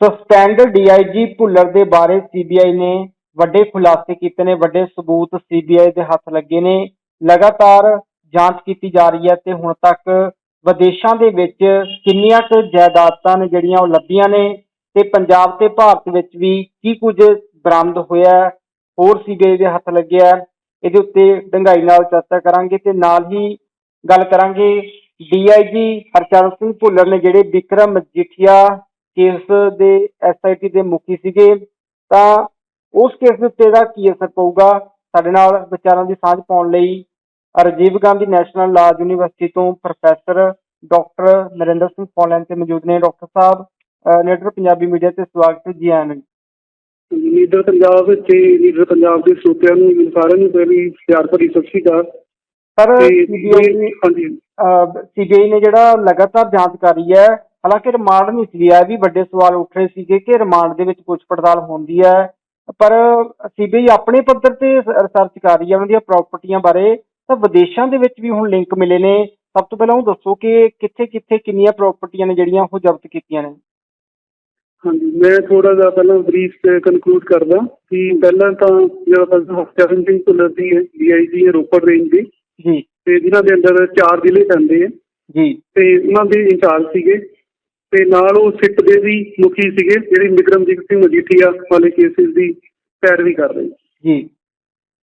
Suspend DIG Bhullar ਦੇ ਬਾਰੇ CBI ਨੇ ਵੱਡੇ ਖੁਲਾਸੇ ਕੀਤੇ ਨੇ ਵੱਡੇ ਸਬੂਤ ਸੀਬੀਆਈ ਦੇ ਹੱਥ ਲੱਗੇ ਨੇ। ਲਗਾਤਾਰ ਜਾਂਚ ਕੀਤੀ ਜਾ ਰਹੀ ਹੈ ਤੇ ਹੁਣ ਤੱਕ ਵਿਦੇਸ਼ਾਂ ਦੇ ਵਿੱਚ ਕਿੰਨੀਆਂ ਕੁ ਜਾਇਦਾਦਾਂ ਨੇ ਜਿਹੜੀਆਂ ਉਹ ਲੱਭੀਆਂ ਨੇ ਤੇ ਪੰਜਾਬ ਤੇ ਭਾਰਤ ਵਿੱਚ ਵੀ ਕੀ ਕੁਝ ਬਰਾਮਦ ਹੋਇਆ ਹੈ, ਹੋਰ ਸੀਬੀਆਈ ਦੇ ਹੱਥ ਲੱਗਿਆ ਇਹਦੇ ਉੱਤੇ ਡੰਗਾਈ ਨਾਲ ਚਰਚਾ ਕਰਾਂਗੇ ਤੇ ਨਾਲ ਹੀ ਗੱਲ ਕਰਾਂਗੇ। ਡੀਆਈਜੀ ਹਰਚਰਨ ਸਿੰਘ ਭੁੱਲਰ ਨੇ ਜਿਹੜੇ ਵਿਕਰਮ ਮਜੀਠੀਆ ਕੇਸ ਦੇ ਐਸਆਈਟੀ ਦੇ ਮੁਖੀ ਸੀਗੇ ਤਾਂ ਉਸ ਕੇਸ ਦੇ ਉੱਤੇ ਦਾ ਕੀ ਅਸਰ ਪਊਗਾ? ਸਾਡੇ ਨਾਲ ਵਿਚਾਰਾਂ ਦੀ ਸਾਂਝ ਪਾਉਣ ਲਈ Rajiv Gandhi National Law University ਤੋਂ professor doctor Narinder Singh phone line ਤੇ ਮੌਜੂਦ ਨੇ। ਡਾਕਟਰ ਸਾਹਿਬ ਲੀਡਰ ਪੰਜਾਬੀ ਮੀਡੀਆ ਤੇ ਸਵਾਗਤ ਜੀ ਆਇਆਂ ਨੂੰ। ਲੀਡਰ ਪੰਜਾਬ ਤੇ ਲੀਡਰ ਪੰਜਾਬ ਦੇ ਸਰੋਤਿਆਂ ਨੂੰ ਸਾਰਿਆਂ ਨੂੰ ਪਹਿਲੀ ਪਿਆਰ ਭਰੀ ਸਤਿ ਸ਼੍ਰੀ ਅਕਾਲ। ਸੀਬੀਆਈ ਨੇ ਹਾਂਜੀ। ਸੀਬੀਆਈ ਨੇ ਜਿਹੜਾ ਲਗਾਤਾਰ ਜਾਂਚ ਕਰ ਰਹੀ ਹੈ ਹਾਲਾਂਕਿ ਰਿਮਾਂਡ ਨਹੀਂ ਸੀ ਲਿਆ ਵੀ ਵੱਡੇ ਸਵਾਲ ਉੱਠ ਰਹੇ ਸੀਗੇ ਕਿ ਰਿਮਾਂਡ ਦੇ ਵਿੱਚ ਪੁੱਛ ਪੜਤਾਲ ਹੁੰਦੀ ਹੈ। ਪਰ ਸੀਬੀਆਈ ਆਪਣੇ ਪੱਧਰ ਤੇ ਰਿਸਰਚ ਕਰ ਰਹੀ ਹੈ ਉਹਨਾਂ ਦੀਆਂ ਪ੍ਰਾਪਰਟੀਆਂ ਬਾਰੇ। ਤਾਂ ਵਿਦੇਸ਼ਾਂ ਦੇ ਵਿੱਚ ਵੀ ਹੁਣ ਲਿੰਕ ਮਿਲੇ ਨੇ। ਸਭ ਤੋਂ ਪਹਿਲਾਂ ਉਹ ਦੱਸੋ ਕਿ ਕਿੱਥੇ ਕਿੱਥੇ ਕਿੰਨੀਆਂ ਪ੍ਰਾਪਰਟੀਆਂ ਨੇ ਜਿਹੜੀਆਂ ਉਹ ਜ਼ਬਤ ਕੀਤੀਆਂ ਨੇ? ਹਾਂਜੀ ਮੈਂ ਥੋੜਾ ਜਿਹਾ ਪਹਿਲਾਂ ਬਰੀਫ ਤੇ ਕਨਕਲੂਡ ਕਰਦਾ ਕਿ ਪਹਿਲਾਂ ਤਾਂ ਜਿਹੜਾ ਫਸਲ ਹਰਚਰਨ ਸਿੰਘ ਭੁੱਲਰ ਦੀ ਹੈ ਡੀਆਈਜੀ ਰੋਪੜ ਰੇਂਜ ਦੀ। ਜੀ। ਤੇ ਜਿਨ੍ਹਾਂ ਦੇ ਅੰਦਰ ਚਾਰ ਜ਼ਿਲ੍ਹੇ ਪੈਂਦੇ ਆ। ਜੀ। ਤੇ ਉਹਨਾਂ ਦੇ ਇੰਚਾਰਜ ਸੀਗੇ। ਤੇ ਨਾਲ ਉਹ ਸਿੱਟ ਦੇ ਵੀ ਮੁਖੀ ਸੀਗੇ ਜਿਹੜੇ ਵਿਕਰਮਜੀਤ ਸਿੰਘ ਮਜੀਠੀਆ ਵਾਲੇ ਕੇਸਿਸ ਦੀ ਪੈਰਵੀ ਕਰ ਰਹੇ ਜੀ।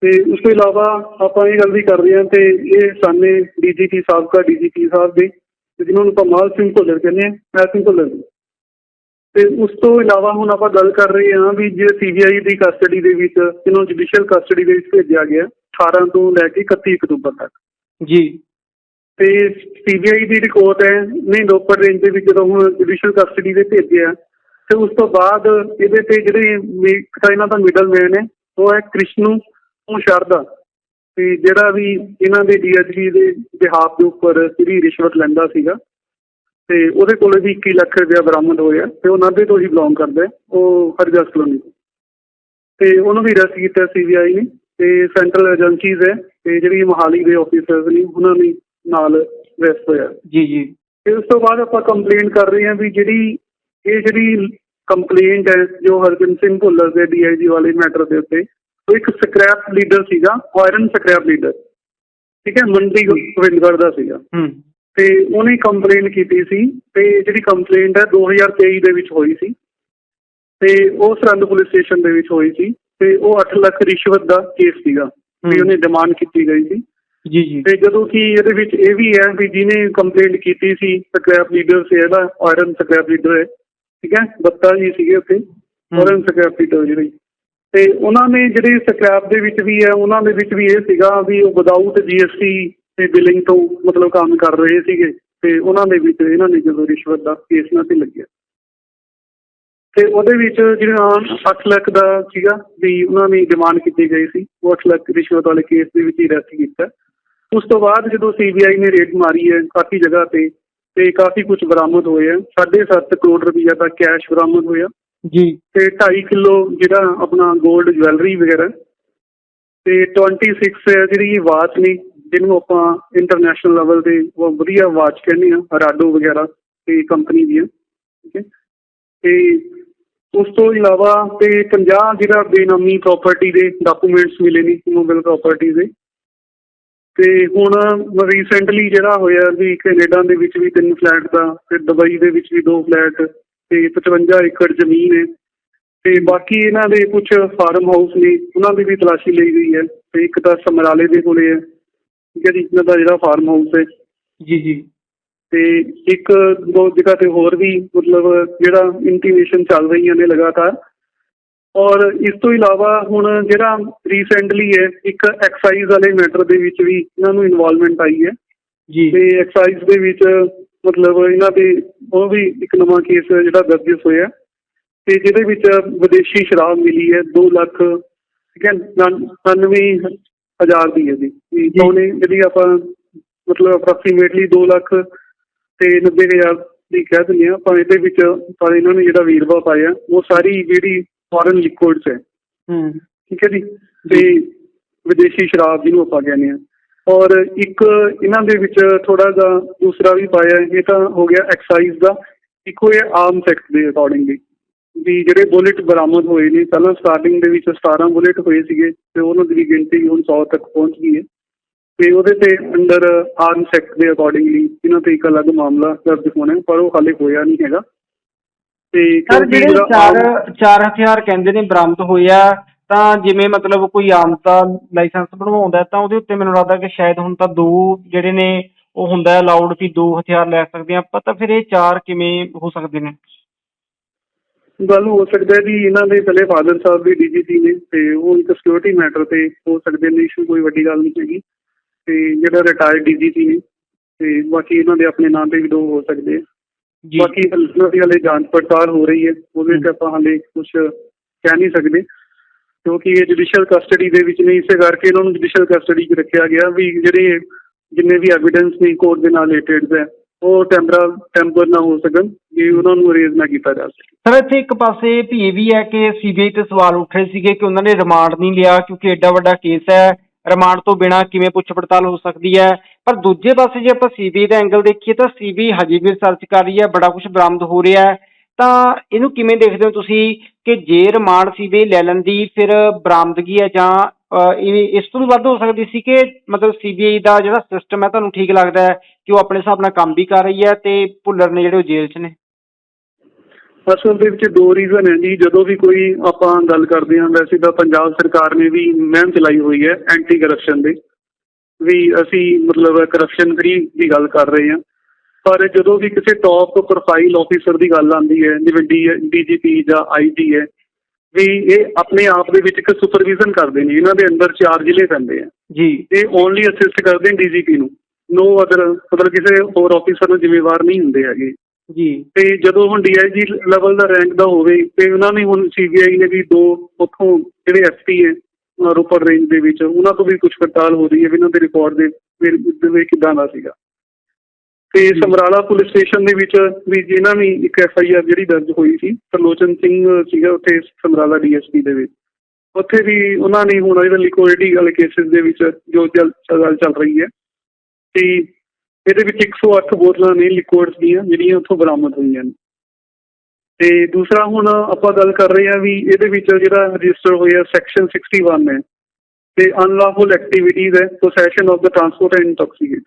ਤੇ ਉਸ ਤੋਂ ਇਲਾਵਾ ਆਪਾਂ ਇਹ ਗੱਲ ਵੀ ਕਰਦੇ ਹਾਂ ਤੇ ਇਹ ਸਾਨੇ ਡੀਜੀਪੀ ਸਾਬਕਾ ਡੀਜੀਪੀ ਸਾਹਿਬ ਦੇ ਜਿਨ੍ਹਾਂ ਨੂੰ ਆਪਾਂ ਮਾਲ ਸਿੰਘ ਭੁੱਲਰ ਕਹਿੰਦੇ ਆ ਮੈਂ ਸਿੰਘ ਭੁੱਲਰ। ਤੇ ਉਸ ਤੋਂ ਇਲਾਵਾ ਹੁਣ ਆਪਾਂ ਗੱਲ ਕਰ ਰਹੇ ਹਾਂ ਵੀ ਜੇ ਸੀਬੀਆਈ ਦੀ ਕਸਟਡੀ ਦੇ ਵਿੱਚ ਇਹਨਾਂ ਨੂੰ ਜੁਡੀਸ਼ੀਅਲ ਕਸਟਡੀ ਦੇ ਵਿੱਚ ਭੇਜਿਆ ਗਿਆ 18 ਤੋਂ ਲੈ ਕੇ 31 ਅਕਤੂਬਰ ਤੱਕ। ਜੀ। ਤੇ ਸੀਬੀਆਈ ਦੀ ਰਿਪੋਰਟ ਹੈ ਨਹੀਂ ਰੋਪੜ ਰੇਂਜ ਦੇ ਵਿੱਚ ਜਦੋਂ ਹੁਣ ਜੁਡੀਸ਼ੀਅਲ ਕਸਟਡੀ ਦੇ ਭੇਜਿਆ ਤੇ ਉਸ ਤੋਂ ਬਾਅਦ ਇਹਦੇ ਤੇ ਜਿਹੜੇ ਮੇ- ਤਾਂ ਇਹਨਾਂ ਦਾ ਮਿਡਲ ਮੈਨ ਹੈ, ਉਹ ਹੈ ਕ੍ਰਿਸ਼ਨੂ ਉਹ ਸ਼ਰਦਾ। ਤੇ ਜਿਹੜਾ ਵੀ ਇਹਨਾਂ ਦੇ ਡੀਐਸਪੀ ਦੇ ਬਿਹਾਫ ਦੇ ਉੱਪਰ ਜਿਹੜੀ ਰਿਸ਼ਵਤ ਲੈਂਦਾ ਸੀਗਾ, ਤੇ ਉਹਦੇ ਕੋਲੇ ਵੀ 21 ਲੱਖ ਰੁਪਇਆ ਬਰਾਮਦ ਹੋਇਆ, ਤੇ ਉਹ ਨਾਭੇ ਤੋਂ ਹੀ ਬਿਲੋਂਗ ਕਰਦਾ ਉਹ ਹਰਜਸ ਕਲੋਨੀ ਤੋਂ। ਤੇ ਉਹਨੂੰ ਵੀ ਅਰੈਸਟ ਕੀਤਾ ਸੀਬੀਆਈ ਨੇ, ਤੇ ਸੈਂਟਰਲ ਏਜੰਸੀਜ਼ ਹੈ, ਤੇ ਜਿਹੜੀ ਮੋਹਾਲੀ ਦੇ ਆਫੀਸਰਸ ਨੇ, ਉਹਨਾਂ ਨੇ ਨਾਲ ਅਰੈਸਟ ਹੋਇਆ। ਜੀ ਜੀ। ਤੇ ਉਸ ਤੋਂ ਬਾਅਦ ਆਪਾਂ ਕੰਪਲੇਂਟ ਕਰ ਰਹੇ ਹਾਂ ਵੀ ਜਿਹੜੀ ਇਹ ਜਿਹੜੀ ਕੰਪਲੇਂਟ ਹੈ ਜੋ ਹਰਜਨ ਸਿੰਘ ਭੁੱਲਰ ਦੇ ਡੀਆਈਜੀ ਵਾਲੇ ਮੈਟਰ ਦੇ ਉੱਤੇ ਉਹ ਇੱਕ ਸਕ੍ਰੈਪ ਲੀਡਰ ਸੀਗਾ ਆਇਰਨ ਸਕ੍ਰੈਪ ਲੀਡਰ ਠੀਕ ਹੈ ਮੰਡੀ ਗੋਬਿੰਦਗੜ੍ਹ ਦਾ ਸੀਗਾ। ਹੂੰ। ਤੇ ਉਹਨੇ ਕੰਪਲੇਂਟ ਕੀਤੀ ਸੀ ਤੇ ਜਿਹੜੀ ਕੰਪਲੇਂਟ ਹੈ 2023 ਦੇ ਵਿੱਚ ਹੋਈ ਸੀ। ਤੇ ਉਹ ਸਰਹੰਦ ਪੁਲਿਸ ਸਟੇਸ਼ਨ ਦੇ ਵਿੱਚ ਹੋਈ ਸੀ ਤੇ ਉਹ 8 ਲੱਖ ਰਿਸ਼ਵਤ ਦਾ ਕੇਸ ਸੀਗਾ। ਵੀ। ਉਹਨੇ ਡਿਮਾਂਡ ਕੀਤੀ ਗਈ ਸੀ। ਜੀ ਜੀ। ਤੇ ਜਦੋਂ ਕਿ ਇਹਦੇ ਵਿੱਚ ਇਹ ਵੀ ਹੈ ਵੀ ਜਿਹਨੇ ਕੰਪਲੇਂਟ ਕੀਤੀ ਸੀ ਸਕ੍ਰੈਪ ਲੀਡਰ ਸੀ ਇਹਦਾ ਆਇਰਨ ਸਕ੍ਰੈਪ ਲੀਡਰ ਹੈ ਠੀਕ ਹੈ ਬੱਤਾ ਜੀ ਸੀਗੇ ਉੱਥੇ ਆਇਰਨ ਸਕ੍ਰੈਪ ਲੀਡਰ ਜਿਹੜੇ। ਤੇ ਉਹਨਾਂ ਨੇ ਜਿਹੜੇ ਸਕ੍ਰੈਪ ਦੇ ਵਿੱਚ ਵੀ ਹੈ ਉਹਨਾਂ ਦੇ ਵਿੱਚ ਵੀ ਇਹ ਸੀਗਾ ਵੀ ਉਹ ਵਿਦਆਊਟ ਜੀਐਸਟੀ ਤੇ ਬਿਲਿੰਗ ਤੋਂ ਮਤਲਬ ਕੰਮ ਕਰ ਰਹੇ ਸੀਗੇ ਤੇ ਉਹਨਾਂ ਦੇ ਵਿੱਚ ਇਹਨਾਂ ਨੇ ਜਦੋਂ ਰਿਸ਼ਵਤ ਦਾ ਕੇਸ ਨਾ ਤੇ ਲੱਗਿਆ। ਤੇ ਉਹਦੇ ਵਿੱਚ ਜਿਹੜਾ 8 ਲੱਖ ਦਾ ਸੀਗਾ ਵੀ ਉਹਨਾਂ ਨੇ ਡਿਮਾਂਡ ਕੀਤੀ ਗਈ ਸੀ ਉਹ 8 ਲੱਖ ਰਿਸ਼ਵਤ ਵਾਲੇ ਕੇਸ ਦੇ ਵਿੱਚ ਹੀ ਅਰੈਸਟ ਕੀਤਾ। ਉਸ ਤੋਂ ਬਾਅਦ ਜਦੋਂ ਸੀਬੀਆਈ ਨੇ ਰੇਡ ਮਾਰੀ ਹੈ ਕਾਫੀ ਜਗ੍ਹਾ ਤੇ ਤੇ ਕਾਫੀ ਕੁਝ ਬਰਾਮਦ ਹੋਏ ਆ 7.5 ਕਰੋੜ ਰੁਪਈਆ ਦਾ ਕੈਸ਼ ਬਰਾਮਦ ਹੋਇਆ। ਜੀ। ਤੇ 2.5 ਕਿਲੋ ਜਿਹੜਾ ਆਪਣਾ 골ਡ ਜਵੈਲਰੀ ਵਗੈਰਾ। ਤੇ 26 ਹੈ ਜਿਹੜੀ ਵਾਚ ਨੇ ਜਿਹਨੂੰ ਆਪਾਂ ਇੰਟਰਨੈਸ਼ਨਲ ਲੈਵਲ ਤੇ ਉਹ ਵਧੀਆ ਵਾਚ ਕਹਿੰਦੇ ਆ ਰਾਡੋ ਵਗੈਰਾ ਤੇ ਕੰਪਨੀ ਦੀਆਂ ਠੀਕ ਹੈ। ਤੇ ਉਸ ਤੋਂ ਇਲਾਵਾ ਤੇ 50 ਜਿਹੜਾ ਬੇਨਾਮੀ ਪ੍ਰਾਪਰਟੀ ਦੇ ਡਾਕੂਮੈਂਟਸ ਮਿਲੇ ਨੇ ਮੋਬਾਈਲ ਪ੍ਰਾਪਰਟੀ ਦੇ। ਤੇ ਹੁਣ ਰੀਸੈਂਟਲੀ ਜਿਹੜਾ ਹੋਇਆ ਵੀ ਕੈਨੇਡਾ ਦੇ ਵਿੱਚ ਵੀ ਤਿੰਨ ਫਲੈਟ ਦਾ ਤੇ ਦੁਬਈ ਦੇ ਵਿੱਚ ਵੀ ਦੋ ਫਲੈਟ ਤੇ 55 ਏਕੜ ਜ਼ਮੀਨ ਹੈ। ਤੇ ਬਾਕੀ ਇਹਨਾਂ ਦੇ ਕੁਝ ਫਾਰਮ ਹਾਊਸ ਨੇ ਉਹਨਾਂ ਦੀ ਵੀ ਤਲਾਸ਼ੀ ਲਈ ਗਈ ਹੈ। ਤੇ ਇੱਕ ਤਾਂ ਸਮਰਾਲੇ ਦੇ ਕੋਲੇ ਹੈ ਠੀਕ ਹੈ ਜੀ ਇਹਨਾਂ ਦਾ ਜਿਹੜਾ ਫਾਰਮ ਹਾਊਸ ਹੈ। ਜੀ ਜੀ। ਤੇ ਇੱਕ ਦੋ ਜਗ੍ਹਾ ਤੇ ਹੋਰ ਵੀ ਮਤਲਬ ਜਿਹੜਾ ਇੰਟੀਮੇਸ਼ਨ ਚੱਲ ਰਹੀਆਂ ਨੇ ਲਗਾਤਾਰ। ਔਰ ਇਸ ਤੋਂ ਇਲਾਵਾ ਹੁਣ ਜਿਹੜਾ ਰੀਸੈਂਟਲੀ ਹੈ ਇੱਕ ਐਕਸਾਈਜ਼ ਵਾਲੇ ਮੈਟਰ ਦੇ ਵਿੱਚ ਵੀ ਇਹਨਾਂ ਨੂੰ ਇਨਵੋਲਵਮੈਂਟ ਆਈ ਹੈ। ਜੀ। ਤੇ ਐਕਸਾਈਜ਼ ਦੇ ਵਿੱਚ ਮਤਲਬ ਇਹਨਾਂ ਦੇ ਉਹ ਵੀ ਇੱਕ ਨਵਾਂ ਕੇਸ ਜਿਹੜਾ ਦਰਜ ਹੋਇਆ। ਤੇ ਜਿਹਦੇ ਵਿੱਚ ਵਿਦੇਸ਼ੀ ਸ਼ਰਾਬ ਮਿਲੀ ਹੈ 2 ਲੱਖ ਠੀਕ ਹੈ 99 ਹਜ਼ਾਰ ਦੀ ਹੈ ਜੀ। ਉਹਨੇ ਜਿਹੜੀ ਆਪਾਂ ਮਤਲਬ ਅਪਰੋਕਸੀਮੇਟਲੀ 2 ਲੱਖ ਤੇ 90 ਹਜ਼ਾਰ ਦੀ ਕਹਿ ਦਿੰਦੇ ਆ ਪਰ ਇਹਦੇ ਵਿੱਚ ਪਰ ਇਹਨਾਂ ਨੇ ਜਿਹੜਾ ਵੀਰਵਾ ਪਾਇਆ ਉਹ ਸਾਰੀ ਜਿਹੜੀ ਫੋਰਨ ਲਿਕੁਇਡਸ ਹੈ। ਹੂੰ। ਠੀਕ ਹੈ ਜੀ? ਤੇ ਵਿਦੇਸ਼ੀ ਸ਼ਰਾਬ ਜਿਹਨੂੰ ਆਪਾਂ ਕਹਿੰਦੇ ਆ ਔਰ ਇੱਕ ਇਹਨਾਂ ਦੇ ਵਿੱਚ ਥੋੜਾ ਜਿਹਾ ਦੂਸਰਾ ਵੀ ਪਾਇਆ ਇਹ ਤਾਂ ਹੋ ਗਿਆ ਐਕਸਾਈਜ਼ ਦਾ। ਇੱਕੋ ਇਹ ਆਰਮਸ ਐਕਟ ਦੇ ਅਕੋਰਡਿੰਗਲੀ ਵੀ। ਜਿਹੜੇ ਬੁਲਟ ਬਰਾਮਦ ਹੋਏ ਨੇ ਪਹਿਲਾਂ ਸਟਾਰਟਿੰਗ ਦੇ ਵਿੱਚ 17 ਬੁਲਟ ਹੋਏ ਸੀਗੇ ਤੇ ਉਹਨਾਂ ਦੀ ਗਿਣਤੀ ਹੁਣ 100 ਤੱਕ ਪਹੁੰਚ ਗਈ ਹੈ। ਤੇ ਉਹਦੇ ਤੇ ਅੰਡਰ ਆਰਮ ਸੈਕਟ ਦੇ ਅਕੋਰਡਿੰਗਲੀ ਇਹਨਾਂ ਤੇ ਇੱਕ ਅਲੱਗ ਮਾਮਲਾ ਦਰਜ ਹੋਣਾ ਪਰ ਉਹ ਹਾਲੇ ਹੋਇਆ ਨਹੀਂ ਹੈਗਾ। ਤੇ ਸਰ ਕਿਉਂਕਿ ਜਿਹੜੇ ਜਿਹੜਾ ਚਾਰ ਆਮ- ਚਾਰ ਹਥਿਆਰ ਕਹਿੰਦੇ ਨੇ ਬਰਾਮਦ ਹੋਏ ਆ ਤਾਂ ਜਿਵੇਂ ਮਤਲਬ ਕੋਈ ਆਮ ਤਾਂ ਲਾਇਸੈਂਸ ਬਣਵਾਉਂਦਾ ਹੈ ਤਾਂ ਉਹਦੇ ਉੱਤੇ ਮੈਨੂੰ ਲੱਗਦਾ ਕਿ ਸ਼ਾਇਦ ਹੁਣ ਤਾਂ ਦੋ ਜਿਹੜੇ ਨੇ ਉਹ ਹੁੰਦਾ ਅਲਾਉਡ ਵੀ ਦੋ ਹਥਿਆਰ ਲੈ ਸਕਦੇ ਆ ਪਤਾ ਫਿਰ ਇਹ ਚਾਰ ਕਿਵੇਂ ਹੋ ਸਕਦੇ ਨੇ? ਗੱਲ ਹੋ ਸਕਦਾ ਹੈ ਵੀ ਇਹਨਾਂ ਦੇ ਪਹਿਲੇ ਫਾਦਰ ਸਾਹਿਬ ਵੀ ਡੀਜੀਪੀ ਨੇ ਤੇ ਉਹ ਇੱਕ ਸਿਕਿਉਰਿਟੀ ਮੈਟਰ ਤੇ ਹੋ ਸਕਦੇ ਨੇ ਇਸ਼ੂ ਕੋਈ ਵੱਡੀ ਗੱਲ ਨਹੀਂ ਹੈਗੀ। ਤੇ ਜਿਹੜਾ ਰਿਟਾਇਰਡ ਡੀਜੀਪੀ ਨੇ ਤੇ ਬਾਕੀ ਇਹਨਾਂ ਦੇ ਆਪਣੇ ਨਾਂ ਤੇ ਵੀ ਦੋ ਹੋ ਸਕਦੇ ਆ। ਬਾਕੀ ਦੀ ਹਲੇ ਜਾਂਚ ਪੜਤਾਲ ਹੋ ਰਹੀ ਹੈ ਉਹਦੇ ਤੇ ਆਪਾਂ ਹਲੇ ਕੁਝ ਕਹਿ ਨਹੀਂ ਸਕਦੇ। ਕਿਉਂਕਿ ਇਹ ਜੁਡੀਸ਼ੀਅਲ ਕਸਟਡੀ ਦੇ ਵਿੱਚ ਨਹੀਂ ਇਸੇ ਕਰਕੇ ਇਹਨਾਂ ਨੂੰ ਜੁਡੀਸ਼ੀਅਲ ਕਸਟਡੀ 'ਚ ਰੱਖਿਆ ਗਿਆ ਵੀ ਜਿਹੜੇ ਜਿੰਨੇ ਵੀ ਐਵੀਡੈਂਸ ਨੇ ਕੋਰਟ ਦੇ ਨਾਲ ਰਿਲੇਟਡ ਹੈ ਉਹ ਟੈਂਪਰਾ ਟੈਂਪਰ ਨਾ ਹੋ ਸਕਣ ਵੀ ਉਹਨਾਂ ਨੂੰ ਅਰੇਜ਼ ਨਾ ਕੀਤਾ ਜਾ ਸਕੇ। ਸਰ ਇੱਥੇ ਇੱਕ ਪਾਸੇ ਇਹ ਵੀ ਹੈ ਕਿ ਸੀਬੀਆਈ ਤੇ ਸਵਾਲ ਉੱਠ ਰਹੇ ਸੀਗੇ ਕਿ ਉਹਨਾਂ ਨੇ ਰਿਮਾਂਡ ਨਹੀਂ ਲਿਆ ਕਿਉਂਕਿ ਐਡਾ ਵੱਡਾ ਕੇਸ ਹੈ। ਰਿਮਾਂਡ ਤੋਂ ਬਿਨਾਂ ਕਿਵੇਂ ਪੁੱਛ ਪੜਤਾਲ ਹੋ ਸਕਦੀ ਹੈ? ਪਰ ਦੂਜੇ ਪਾਸੇ ਜੇ ਆਪਾਂ ਸੀਬੀਆਈ ਦਾ ਐਂਗਲ ਦੇਖੀਏ ਤਾਂ ਸੀਬੀਆਈ ਹਜੇ ਵੀ ਰਿਸਰਚ ਕਰ ਰਹੀ ਹੈ, ਬੜਾ ਕੁਝ ਬਰਾਮਦ ਹੋ ਰਿਹਾ ਹੈ। ਤਾਂ ਇਹਨੂੰ ਕਿਵੇਂ ਦੇਖਦੇ ਹੋ ਤੁਸੀਂ ਕਿ ਜੇ ਰਿਮਾਂਡ ਸੀਬੀਆਈ ਲੈ ਲੈਂਦੀ, ਫਿਰ ਬਰਾਮਦਗੀ ਹੈ ਜਾਂ ਇਹ, ਇਸ ਤੋਂ ਵੱਧ ਹੋ ਸਕਦੀ ਸੀ ਕਿ ਮਤਲਬ ਸੀਬੀਆਈ ਦਾ ਜਿਹੜਾ ਸਿਸਟਮ ਹੈ ਤੁਹਾਨੂੰ ਠੀਕ ਲੱਗਦਾ ਹੈ ਕਿ ਉਹ ਆਪਣੇ ਹਿਸਾਬ ਨਾਲ ਕੰਮ ਵੀ ਕਰ ਰਹੀ ਹੈ ਤੇ ਭੁੱਲਰ ਨੇ ਜਿਹੜੇ ਉਹ ਜੇਲ੍ਹ 'ਚ ਨੇ? ਅਸਲ ਦੇ ਵਿੱਚ ਦੋ ਰੀਜ਼ਨ ਹੈ ਜੀ। ਜਦੋਂ ਵੀ ਕੋਈ ਆਪਾਂ ਗੱਲ ਕਰਦੇ ਹਾਂ ਵੈਸੇ ਤਾਂ ਪੰਜਾਬ ਸਰਕਾਰ ਨੇ ਵੀ ਮੁਹਿੰਮ ਚਲਾਈ ਹੋਈ ਹੈ ਐਂਟੀ ਕਰਪਸ਼ਨ ਦੀ। ਵੀ ਅਸੀਂ ਮਤਲਬ ਕਰਪਸ਼ਨ ਫਰੀ ਦੀ ਗੱਲ ਕਰ ਰਹੇ ਹਾਂ। ਪਰ ਜਦੋਂ ਵੀ ਕਿਸੇ ਟੌਪ ਪ੍ਰੋਫਾਈਲ ਆਫੀਸਰ ਦੀ ਗੱਲ ਆਉਂਦੀ ਹੈ ਜਿਵੇਂ ਡੀਜੀਪੀ ਜਾਂ ਆਈਜੀ ਹੈ ਵੀ ਇਹ ਆਪਣੇ ਆਪ ਦੇ ਵਿੱਚ ਇੱਕ ਸੁਪਰਵਿਜ਼ਨ ਕਰਦੇ ਨੇ। ਇਹਨਾਂ ਦੇ ਅੰਦਰ ਚਾਰ ਜ਼ਿਲ੍ਹੇ ਪੈਂਦੇ ਆ। ਜੀ। ਇਹ ਓਨਲੀ ਅਸਿਸਟ ਕਰਦੇ ਨੇ ਡੀਜੀਪੀ ਨੂੰ। ਨੋ ਅਦਰ ਮਤਲਬ ਕਿਸੇ ਹੋਰ ਆਫੀਸਰ ਨੂੰ ਜ਼ਿੰਮੇਵਾਰ ਨਹੀਂ ਹੁੰਦੇ ਹੈਗੇ। ਜੀ। ਤੇ ਜਦੋਂ ਹੁਣ ਡੀਆਈਜੀ ਲੈਵਲ ਦਾ ਰੈਂਕ ਦਾ ਹੋਵੇ ਤੇ ਉਹਨਾਂ ਨੇ ਹੁਣ ਸੀਬੀਆਈ ਨੇ ਵੀ ਦੋ ਉੱਥੋਂ ਜਿਹੜੇ ਐਸਪੀ ਹੈ ਰੋਪੜ ਰੇਂਜ ਦੇ ਵਿੱਚ ਉਹਨਾਂ ਤੋਂ ਵੀ ਕੁਝ ਪੜਤਾਲ ਹੋ ਰਹੀ ਹੈ ਵੀ ਇਹਨਾਂ ਦੇ ਰਿਕਾਰਡ ਦੇ ਵਿੱਚ ਕਿਦਾਂ ਦਾ ਸੀਗਾ। ਤੇ। ਸਮਰਾਲਾ ਪੁਲਿਸ ਸਟੇਸ਼ਨ ਦੇ ਵਿੱਚ ਵੀ ਜਿਹਨਾਂ ਵੀ ਇੱਕ ਐਫ ਆਈ ਆਰ ਜਿਹੜੀ ਦਰਜ ਹੋਈ ਸੀ ਤਰਲੋਚਨ ਸਿੰਘ ਸੀਗਾ ਉੱਥੇ ਸਮਰਾਲਾ ਡੀਐਸਪੀ ਦੇ ਵਿੱਚ। ਉੱਥੇ ਵੀ ਉਹਨਾਂ ਨੇ ਹੁਣ ਜਿਹੜਾ ਲਿਕੁਇਡਿਟੀ ਵਾਲੇ ਕੇਸਿਸ ਦੇ ਵਿੱਚ ਜੋ ਚੱਲ ਚੱਲ ਰਹੀ ਹੈ। ਤੇ ਇਹਦੇ ਵਿੱਚ 108 ਬੋਤਲਾਂ ਨੇ ਲਿਕੁਇਡਸ ਦੀਆਂ, ਜਿਹੜੀਆਂ ਉੱਥੋਂ ਬਰਾਮਦ ਹੋਈਆਂ ਨੇ। ਤੇ ਦੂਸਰਾ ਹੁਣ ਆਪਾਂ ਗੱਲ ਕਰ ਰਹੇ ਹਾਂ ਵੀ ਇਹਦੇ ਵਿੱਚ ਜਿਹੜਾ ਰਜਿਸਟਰ ਹੋਇਆ ਸੈਕਸ਼ਨ 61 ਹੈ ਤੇ ਅਨਲawful ਐਕਟੀਵਿਟੀਜ਼ ਹੈ ਪੋਸੈਸ਼ਨ ਆਫ ਦਾ ਟਰਾਂਸਪੋਰਟ ਐਂਡ ਇੰਟੌਕਸੀਕੇਟ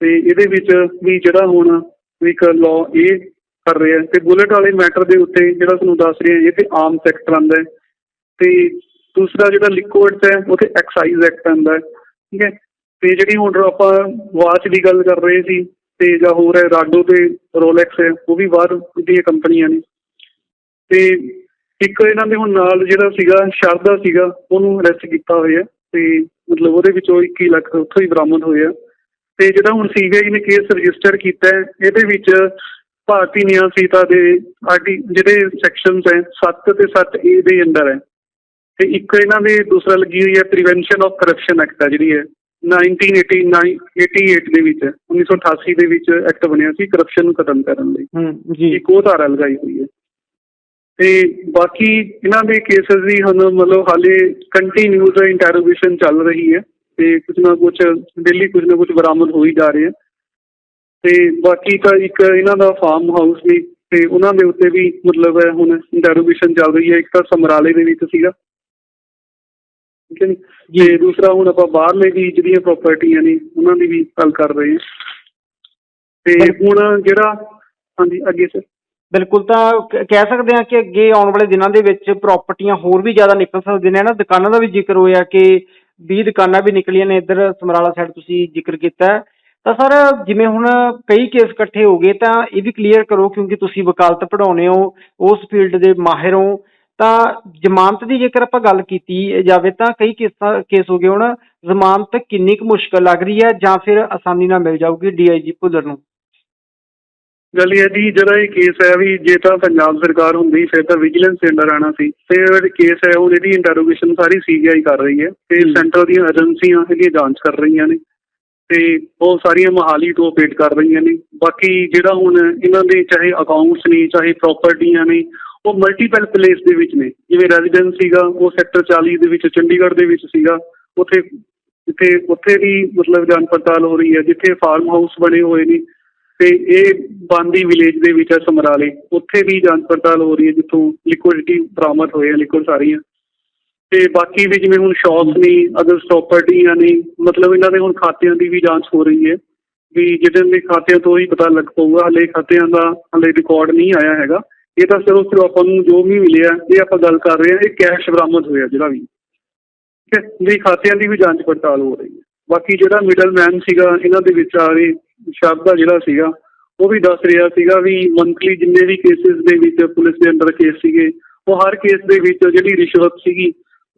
ਤੇ ਇਹਦੇ ਵਿੱਚ ਵੀ ਜਿਹੜਾ ਹੁਣ ਵੀ ਇੱਕ ਲਾਅ ਇਹ ਕਰ ਰਿਹਾ ਤੇ ਬੁਲਟ ਵਾਲੇ ਮੈਟਰ ਦੇ ਉੱਤੇ ਜਿਹੜਾ ਤੁਹਾਨੂੰ ਦੱਸ ਰਿਹਾ ਇਹ ਤੇ ਆਮ ਸੈਕਟਰ ਆਉਂਦਾ ਹੈ। ਤੇ ਦੂਸਰਾ ਜਿਹੜਾ ਲਿਕੁਇਡਸ ਹੈ, ਉਹ ਐਕਸਾਈਜ਼ ਐਕਟ ਆਉਂਦਾ ਠੀਕ ਹੈ? ਤੇ ਜਿਹੜੀ ਹੁਣ ਆਪਾਂ ਵਾਚ ਦੀ ਗੱਲ ਕਰ ਰਹੇ ਸੀ ਤੇ ਜਾਂ ਹੋਰ ਹੈ ਰਾਡੋ ਤੇ ਰੋਲੈਕਸ ਹੈ, ਉਹ ਵੀ ਬਾਹਰ ਦੀਆਂ ਕੰਪਨੀਆਂ ਨੇ। ਤੇ ਇੱਕ ਇਹਨਾਂ ਦੇ ਹੁਣ ਨਾਲ ਜਿਹੜਾ ਸੀਗਾ ਸ਼ਰਦਾ ਸੀਗਾ, ਉਹਨੂੰ ਅਰੈਸਟ ਕੀਤਾ ਹੋਇਆ ਤੇ ਮਤਲਬ ਉਹਦੇ ਵਿੱਚੋਂ 21 ਲੱਖ ਉੱਥੋਂ ਹੀ ਬਰਾਮਦ ਹੋਇਆ। ਤੇ ਜਿਹੜਾ ਹੁਣ ਸੀਬੀਆਈ ਨੇ ਕੇਸ ਰਜਿਸਟਰ ਕੀਤਾ ਹੈ, ਇਹਦੇ ਵਿੱਚ ਭਾਰਤੀ ਨਿਆਂ ਸੰਹਿਤਾ ਦੇ ਆਰਟੀ ਜਿਹੜੇ ਸੈਕਸ਼ਨਸ ਹੈ 7 ਤੇ 7 ਏ ਦੇ ਅੰਦਰ ਹੈ। ਤੇ ਇੱਕ ਇਹਨਾਂ ਦੇ ਦੂਸਰਾ ਲੱਗੀ ਹੋਈ ਹੈ ਪ੍ਰੀਵੈਂਸ਼ਨ ਆਫ ਕਰਪਸ਼ਨ ਐਕਟ ਹੈ ਜਿਹੜੀ ਹੈ। 1989 88 ਦੇ ਵਿੱਚ 1988 ਦੇ ਵਿੱਚ ਐਕਟ ਬਣਿਆ ਸੀ ਕਰਪਸ਼ਨ ਨੂੰ ਖਤਮ ਕਰਨ ਲਈ। ਹੂੰ ਜੀ। ਇੱਕ ਉਹ ਧਾਰਾ ਲਗਾਈ ਹੋਈ ਹੈ। ਤੇ ਬਾਕੀ ਇਹਨਾਂ ਦੇ ਕੇਸਸ ਦੀ ਹੁਣ ਮਤਲਬ ਹਾਲੇ ਕੰਟੀਨਿਊਸ ਇੰਟਰੋਗੇਸ਼ਨ ਚੱਲ ਰਹੀ ਹੈ ਤੇ ਕੁਝ ਨਾ ਕੁਝ ਡੇਲੀ ਕੁਝ ਨਾ ਕੁਝ ਬਰਾਮਦ ਹੋ ਹੀ ਜਾ ਰਹੇ। ਹੈ ਤੇ ਬਾਕੀ ਤਾਂ ਇੱਕ ਇਹਨਾਂ ਦਾ ਫਾਰਮ ਹਾਊਸ ਵੀ ਤੇ ਉਹਨਾਂ ਦੇ ਉੱਤੇ ਵੀ ਮਤਲਬ ਹੈ ਹੁਣ ਇੰਟਰੋਗੇਸ਼ਨ ਚੱਲ ਰਹੀ ਹੈ। ਇੱਕ ਤਾਂ ਸਮਰਾਲੇ ਦੇ ਵਿੱਚ ਸੀਗਾ। ਠੀਕ ਹੈ ਜੀ। ਤੇ ਦੂਸਰਾ ਹੁਣ ਆਪਾਂ ਬਾਹਰਲੇ ਵੀ ਜਿਹੜੀਆਂ ਪ੍ਰਾਪਰਟੀਆਂ ਨੇ ਉਹਨਾਂ ਦੀ ਵੀ ਗੱਲ ਕਰ ਰਹੇ ਹਾਂ। ਤੇ ਹੁਣ ਜਿਹੜਾ ਹਾਂਜੀ ਅੱਗੇ ਸਰ ਬਿਲਕੁਲ ਤਾਂ ਕਹਿ ਸਕਦੇ ਹਾਂ ਕਿ ਅੱਗੇ ਆਉਣ ਵਾਲੇ ਦਿਨਾਂ ਦੇ ਵਿੱਚ ਪ੍ਰਾਪਰਟੀਆਂ ਹੋਰ ਵੀ ਜ਼ਿਆਦਾ ਨਿਕਲ ਸਕਦੀਆਂ ਨੇ। ਨਾ ਦੁਕਾਨਾਂ ਦਾ ਵੀ ਜ਼ਿਕਰ ਹੋਇਆ ਕਿ 20 ਦੁਕਾਨਾਂ ਵੀ ਨਿਕਲੀਆਂ ਨੇ ਇੱਧਰ ਸਮਰਾਲਾ ਸਾਈਡ ਤੁਸੀਂ ਜ਼ਿਕਰ ਕੀਤਾ। ਤਾਂ ਸਰ ਜਿਵੇਂ ਹੁਣ ਕਈ ਕੇਸ ਇਕੱਠੇ ਹੋ ਗਏ ਤਾਂ ਇਹ ਵੀ ਕਲੀਅਰ ਕਰੋ ਕਿਉਂਕਿ ਤੁਸੀਂ ਵਕਾਲਤ ਪੜਾਉਨੇ ਹੋ ਉਸ ਫੀਲਡ ਦੇ ਮਾਹਿਰ ਹੋ। ਤਾਂ ਜ਼ਮਾਨਤ ਦੀ ਜੇਕਰ ਆਪਾਂ ਗੱਲ ਕੀਤੀ ਜਾਵੇ ਤਾਂ ਕਈ ਕੇਸਾਂ ਕੇਸ ਹੋ ਗਏ ਹੁਣ ਜ਼ਮਾਨਤ ਕਿੰਨੀ ਕੁ ਮੁਸ਼ਕਲ ਲੱਗ ਰਹੀ ਹੈ ਜਾਂ ਫਿਰ ਆਸਾਨੀ ਨਾਲ ਮਿਲ ਜਾਊਗੀ ਡੀਆਈਜੀ ਭੁੱਲਰ ਨੂੰ? ਗੱਲ ਇਹ ਹੈ ਜੀ ਜਿਹੜਾ ਇਹ ਕੇਸ ਹੈ ਵੀ ਜੇ ਤਾਂ ਪੰਜਾਬ ਸਰਕਾਰ ਹੁੰਦੀ ਫਿਰ ਤਾਂ ਵਿਜੀਲੈਂਸ ਅੰਡਰ ਆਣਾ ਸੀ। ਤੇ ਇਹ ਜਿਹੜਾ ਕੇਸ ਹੈ ਉਹ ਇਹਦੀ ਇੰਟਰੋਗੇਸ਼ਨ ਸਾਰੀ ਸੀਬੀਆਈ ਕਰ ਰਹੀ ਹੈ। ਤੇ। ਸੈਂਟਰ ਦੀਆਂ ਏਜੰਸੀਆਂ ਇਹਦੀ ਜਾਂਚ ਕਰ ਰਹੀਆਂ ਨੇ। ਤੇ ਉਹ ਸਾਰੀਆਂ ਮਹਾਲੀ ਤੋਂ ਅਪਡੇਟ ਕਰ ਰਹੀਆਂ ਨੇ। ਬਾਕੀ ਜਿਹੜਾ ਹੁਣ ਇਹਨਾਂ ਦੇ ਚਾਹੇ ਅਕਾਊਂਟਸ ਨੇ ਚਾਹੇ ਪ੍ਰਾਪਰਟੀਆਂ ਨੇ ਉਹ ਮਲਟੀਪਲ ਪਲੇਸ ਦੇ ਵਿੱਚ ਨੇ। ਜਿਵੇਂ ਰੈਜ਼ੀਡੈਂਸ ਸੀਗਾ, ਉਹ ਸੈਕਟਰ 40 ਦੇ ਵਿੱਚ, ਚੰਡੀਗੜ੍ਹ ਦੇ ਵਿੱਚ ਸੀਗਾ। ਉੱਥੇ, ਜਿੱਥੇ, ਉੱਥੇ ਵੀ ਮਤਲਬ ਜਾਂਚ ਪੜਤਾਲ ਹੋ ਰਹੀ ਹੈ, ਜਿੱਥੇ ਫਾਰਮ ਹਾਊਸ ਬਣੇ ਹੋਏ ਨੇ। ਤੇ ਇਹ ਬਾਂਦੀ ਵਿਲੇਜ ਦੇ ਵਿੱਚ ਹੈ ਸਮਰਾਲੇ। ਉੱਥੇ ਵੀ ਜਾਂਚ ਪੜਤਾਲ ਹੋ ਰਹੀ ਹੈ, ਜਿੱਥੋਂ ਲਿਕੁਇਡਿਟੀ ਬਰਾਮਦ ਹੋਏ ਆ ਲਿਕੁਇਡ ਸਾਰੀਆਂ। ਤੇ ਬਾਕੀ ਵੀ ਜਿਵੇਂ ਹੁਣ ਸ਼ਾਪਸ ਨੇ ਅਦਰ ਪ੍ਰਾਪਰਟੀਆਂ ਨੇ, ਮਤਲਬ ਇਹਨਾਂ ਦੇ ਹੁਣ ਖਾਤਿਆਂ ਦੀ ਵੀ ਜਾਂਚ ਹੋ ਰਹੀ ਹੈ। ਵੀ ਜਿਹਦੇ ਦੇ ਖਾਤਿਆਂ ਤੋਂ ਹੀ ਪਤਾ ਲੱਗ ਪਊਗਾ। ਹਲੇ ਖਾਤਿਆਂ ਦਾ, ਹਲੇ ਰਿਕਾਰਡ ਨਹੀਂ ਆਇਆ ਹੈਗਾ। ਇਹ ਤਾਂ ਸਿਰਫ ਸਿਰਫ ਆਪਾਂ ਨੂੰ ਜੋ ਵੀ ਮਿਲਿਆ, ਇਹ ਆਪਾਂ ਗੱਲ ਕਰ ਰਹੇ ਹਾਂ, ਇਹ ਕੈਸ਼ ਬਰਾਮਦ ਹੋਇਆ ਜਿਹੜਾ ਵੀ। ਠੀਕ ਹੈ? ਵੀ ਖਾਤਿਆਂ ਦੀ ਵੀ ਜਾਂਚ ਪੜਤਾਲ ਹੋ ਰਹੀ ਹੈ। ਬਾਕੀ ਜਿਹੜਾ ਮਿਡਲਮੈਨ ਸੀਗਾ, ਇਹਨਾਂ ਦੇ ਵਿੱਚ ਸ਼ਬਦ ਦਾ ਜਿਹੜਾ ਸੀਗਾ, ਉਹ ਵੀ ਦੱਸ ਰਿਹਾ ਸੀਗਾ ਵੀ ਮੰਥਲੀ ਜਿੰਨੇ ਵੀ ਕੇਸਿਸ ਦੇ ਵਿੱਚ ਪੁਲਿਸ ਦੇ ਅੰਡਰ ਕੇਸ ਸੀਗੇ, ਉਹ ਹਰ ਕੇਸ ਦੇ ਵਿੱਚ ਜਿਹੜੀ ਰਿਸ਼ਵਤ ਸੀਗੀ,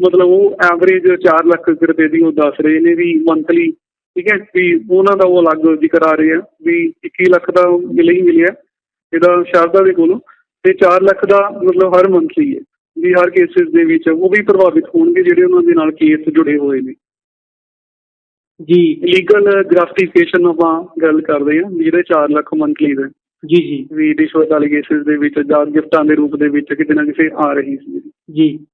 ਮਤਲਬ ਉਹ ਐਵਰੇਜ 4 ਲੱਖ ਰੁਪਏ ਦੀ ਉਹ ਦੱਸ ਰਹੇ ਨੇ ਵੀ ਮੰਥਲੀ ਠੀਕ ਹੈ? ਵੀ ਉਹਨਾਂ ਦਾ ਉਹ ਅਲੱਗ ਜ਼ਿਕਰ ਆ ਰਿਹਾ ਵੀ 21 ਲੱਖ ਦਾ ਮਿਲਿਆ ਹੀ ਮਿਲਿਆ। ਇਹਦਾ ਸ਼ਾਰਦਾ ਦੇ ਕੋਲੋਂ। ਤੇ 4 ਲੱਖ ਦਾ ਮਤਲਬ ਹਰ ਮੰਥਲੀ ਹੈ ਵੀ ਹਰ ਕੇਸਿਸ ਦੇ ਵਿੱਚ ਉਹ ਵੀ ਪ੍ਰਭਾਵਿਤ ਹੋਣਗੇ ਜਿਹੜੇ ਉਹਨਾਂ ਦੇ ਨਾਲ ਕੇਸ ਜੁੜੇ ਹੋਏ ਨੇ। ਜੀ। ਲੀਗਲ ਗ੍ਰਾਫਟੀਫਿਕੇਸ਼ਨ ਆਪਾਂ ਗੱਲ ਕਰਦੇ ਹਾਂ ਵੀ ਜਿਹੜੇ 4 ਲੱਖ ਮੰਥਲੀ ਦੇ। ਜੀ ਜੀ। ਵੀ ਰਿਸ਼ਵਤ ਵਾਲੇ ਕੇਸਿਸ ਦੇ ਵਿੱਚ ਜਾਂ ਗਿਫਟਾਂ ਦੇ ਰੂਪ ਦੇ ਵਿੱਚ ਕਿਤੇ ਨਾ ਕਿਤੇ ਆ ਰਹੀ ਸੀ। ਜੀ।